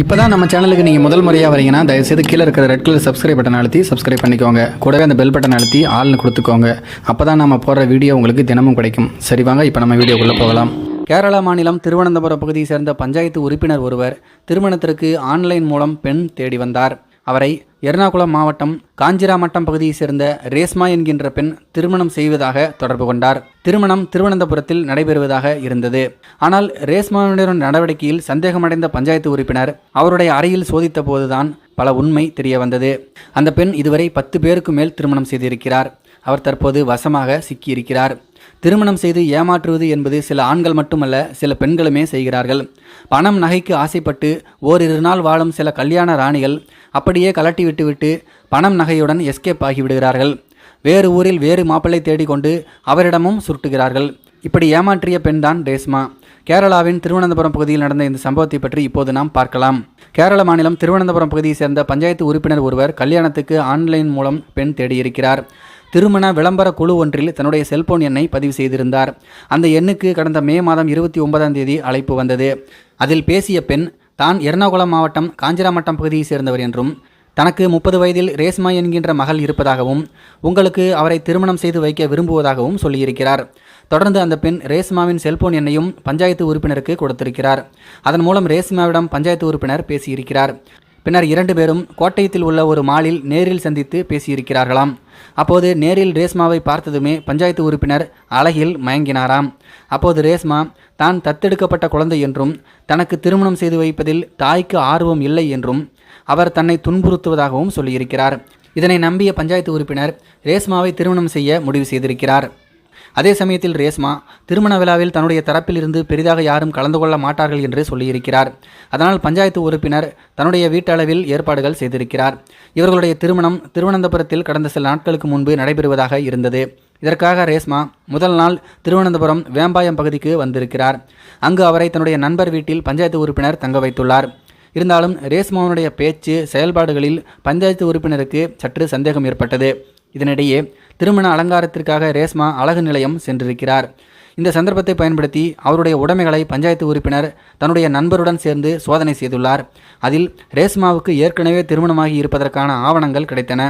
இப்போ தான் நம்ம சேனலுக்கு நீங்கள் முதல் முறையாக வரீங்கன்னா தயவுசெய்து கீழே இருக்கிற ரெட் கலர் சப்ஸ்கிரைப் பட்டன் அழுத்தி சப்ஸ்கிரைப் பண்ணிக்கோங்க. கூடவே அந்த பெல் பட்டன் அழுத்தி ஆள்னு கொடுத்துக்கோங்க. அப்போ தான் நம்ம போடுற வீடியோ உங்களுக்கு தினமும் கிடைக்கும். சரி வாங்க இப்போ நம்ம வீடியோக்குள்ளே போகலாம். கேரளா மாநிலம் திருவனந்தபுரம் பகுதியை சேர்ந்த பஞ்சாயத்து உறுப்பினர் ஒருவர் திருமணத்திற்கு ஆன்லைன் மூலம் பெண் தேடி வந்தார். அவரை எர்ணாகுளம் மாவட்டம் காஞ்சிராமட்டம் பகுதியைச் சேர்ந்த ரேஸ்மா என்கின்ற பெண் திருமணம் செய்வதாக தொடர்பு கொண்டார். திருமணம் திருவனந்தபுரத்தில் நடைபெறுவதாக இருந்தது. ஆனால் ரேஸ்மாவினரின் நடவடிக்கையில் சந்தேகமடைந்த பஞ்சாயத்து உறுப்பினர் அவருடைய அறையில் சோதித்த போதுதான் பல உண்மை தெரிய வந்தது அந்த பெண் இதுவரை பத்து பேருக்கு மேல் திருமணம் செய்திருக்கிறார். அவர் தற்போது வசமாக சிக்கியிருக்கிறார். திருமணம் செய்து ஏமாற்றுவது என்பது சில ஆண்கள் மட்டுமல்ல சில பெண்களுமே செய்கிறார்கள். பணம் நகைக்கு ஆசைப்பட்டு ஓரிரு நாள் வாழும் சில கல்யாண ராணிகள் அப்படியே கலட்டி விட்டுவிட்டு பணம் நகையுடன் எஸ்கேப் ஆகிவிடுகிறார்கள் வேறு ஊரில் வேறு மாப்பிள்ளை தேடிக்கொண்டு அவரிடமும் சுருட்டுகிறார்கள். இப்படி ஏமாற்றிய பெண்தான் ரேஸ்மா கேரளாவின் திருவனந்தபுரம் பகுதியில் நடந்த இந்த சம்பவத்தை பற்றி இப்போது நாம் பார்க்கலாம். கேரள மாநிலம் திருவனந்தபுரம் பகுதியை சேர்ந்த பஞ்சாயத்து உறுப்பினர் ஒருவர் கல்யாணத்துக்கு ஆன்லைன் மூலம் பெண் தேடியிருக்கிறார். திருமண விளம்பர குழு ஒன்றில் தன்னுடைய செல்போன் எண்ணை பதிவு செய்திருந்தார். அந்த எண்ணுக்கு கடந்த மே மாதம் இருபத்தி ஒன்பதாம் தேதி அழைப்பு வந்தது. அதில் பேசிய பெண் தான் எர்ணாகுளம் மாவட்டம் காஞ்சிராமட்டம் பகுதியை சேர்ந்தவர் என்றும் தனக்கு முப்பது வயதில் ரேஸ்மா என்கின்ற மகள் இருப்பதாகவும் உங்களுக்கு அவரை திருமணம் செய்து வைக்க விரும்புவதாகவும் சொல்லியிருக்கிறார். தொடர்ந்து அந்த பெண் ரேஸ்மாவின் செல்போன் எண்ணையும் பஞ்சாயத்து உறுப்பினருக்கு கொடுத்திருக்கிறார். அதன் மூலம் ரேஸ்மாவிடம் பஞ்சாயத்து உறுப்பினர் பேசியிருக்கிறார். பின்னர் இரண்டு பேரும் கோட்டயத்தில் உள்ள ஒரு மாலில் நேரில் சந்தித்து பேசியிருக்கிறார்களாம். அப்போது நேரில் ரேஸ்மாவை பார்த்ததுமே பஞ்சாயத்து உறுப்பினர் அழகில் மயங்கினாராம். அப்போது ரேஸ்மா தான் தத்தெடுக்கப்பட்ட குழந்தை என்றும் தனக்கு திருமணம் செய்து வைப்பதில் தாய்க்கு ஆர்வம் இல்லை என்றும் அவர் தன்னை துன்புறுத்துவதாகவும் சொல்லியிருக்கிறார். இதனை நம்பிய பஞ்சாயத்து உறுப்பினர் ரேஸ்மாவை திருமணம் செய்ய முடிவு செய்திருக்கிறார். அதே சமயத்தில் ரேஸ்மா திருமண விழாவில் தன்னுடைய தரப்பிலிருந்து பெரிதாக யாரும் கலந்து கொள்ள மாட்டார்கள் என்று சொல்லியிருக்கிறார். அதனால் பஞ்சாயத்து உறுப்பினர் தன்னுடைய வீட்டளவில் ஏற்பாடுகள் செய்திருக்கிறார். இவர்களுடைய திருமணம் திருவனந்தபுரத்தில் கடந்த சில நாட்களுக்கு முன்பு நடைபெறுவதாக இருந்தது. இதற்காக ரேஸ்மா முதல் நாள் திருவனந்தபுரம் வேம்பாயம் பகுதிக்கு வந்திருக்கிறார். அங்கு அவரை தன்னுடைய நண்பர் வீட்டில் பஞ்சாயத்து உறுப்பினர் தங்க வைத்துள்ளார். இருந்தாலும் ரேஸ்மாவனுடைய பேச்சு செயல்பாடுகளில் பஞ்சாயத்து உறுப்பினருக்கு சற்று சந்தேகம் ஏற்பட்டது. இதனிடையே திருமண அலங்காரத்திற்காக ரேஸ்மா அழகு நிலையம் சென்றிருக்கிறார். இந்த சந்தர்ப்பத்தை பயன்படுத்தி அவருடைய உடைமைகளை பஞ்சாயத்து உறுப்பினர் தன்னுடைய நண்பருடன் சேர்ந்து சோதனை செய்துள்ளார். அதில் ரேஸ்மாவுக்கு ஏற்கனவே திருமணமாகி இருப்பதற்கான ஆவணங்கள் கிடைத்தன.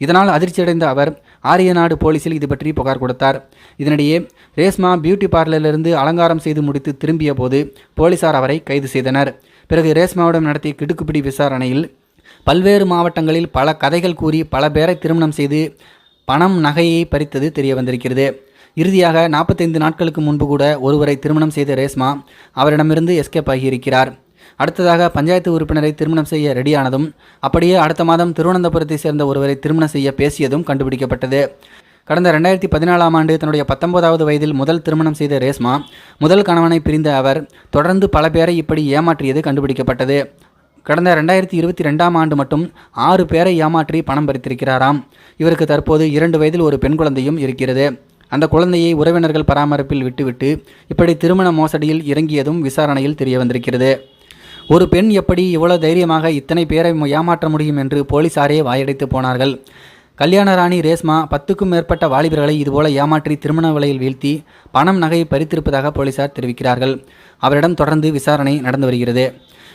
இதனால் அதிர்ச்சியடைந்த அவர் ஆரியநாடு போலீசில் இது பற்றி புகார் கொடுத்தார். இதனிடையே ரேஸ்மா பியூட்டி பார்லரிலிருந்து அலங்காரம் செய்து முடித்து திரும்பிய போது போலீசார் அவரை கைது செய்தனர். பிறகு ரேஸ்மாவிடம் நடத்திய கிடுக்குப்பிடி விசாரணையில் பல்வேறு மாவட்டங்களில் பல கதைகள் கூறி பல பேரை திருமணம் செய்து பணம் நகையை பறித்தது தெரிய வந்திருக்கிறது இறுதியாக நாற்பத்தைந்து நாட்களுக்கு முன்பு கூட ஒருவரை திருமணம் செய்த ரேஸ்மா அவரிடமிருந்து எஸ்கேப் ஆகியிருக்கிறார். அடுத்ததாக பஞ்சாயத்து உறுப்பினரை திருமணம் செய்ய ரெடியானதும் அப்படியே அடுத்த மாதம் திருவனந்தபுரத்தை சேர்ந்த ஒருவரை திருமணம் செய்ய பேசியதும் கண்டுபிடிக்கப்பட்டது. கடந்த ரெண்டாயிரத்தி பதினாலாம் ஆண்டு தன்னுடைய பத்தொன்பதாவது வயதில் முதல் திருமணம் செய்த ரேஸ்மா முதல் கணவனை பிரிந்த அவர் தொடர்ந்து பல பேரை இப்படி ஏமாற்றியது கண்டுபிடிக்கப்பட்டது. கடந்த ரெண்டாயிரத்தி இருபத்தி ரெண்டாம் ஆண்டு மட்டும் ஆறு பேரை ஏமாற்றி பணம் பறித்திருக்கிறாராம். இவருக்கு தற்போது இரண்டு வயதில் ஒரு பெண் குழந்தையும் இருக்கிறது. அந்த குழந்தையை உறவினர்கள் பராமரிப்பில் விட்டுவிட்டு இப்படி திருமண மோசடியில் இறங்கியதும் விசாரணையில் தெரிய வந்திருக்கிறது ஒரு பெண் எப்படி இவ்வளவு தைரியமாக இத்தனை பேரை ஏமாற்ற முடியும் என்று போலீசாரே வாயடைத்து போனார்கள். கல்யாண ராணி ரேஸ்மா பத்துக்கும் மேற்பட்ட வாலிபர்களை இதுபோல ஏமாற்றி திருமண விலையில் வீழ்த்தி பணம் நகையை பறித்திருப்பதாக போலீசார் தெரிவிக்கிறார்கள். அவரிடம் தொடர்ந்து விசாரணை நடந்து வருகிறது.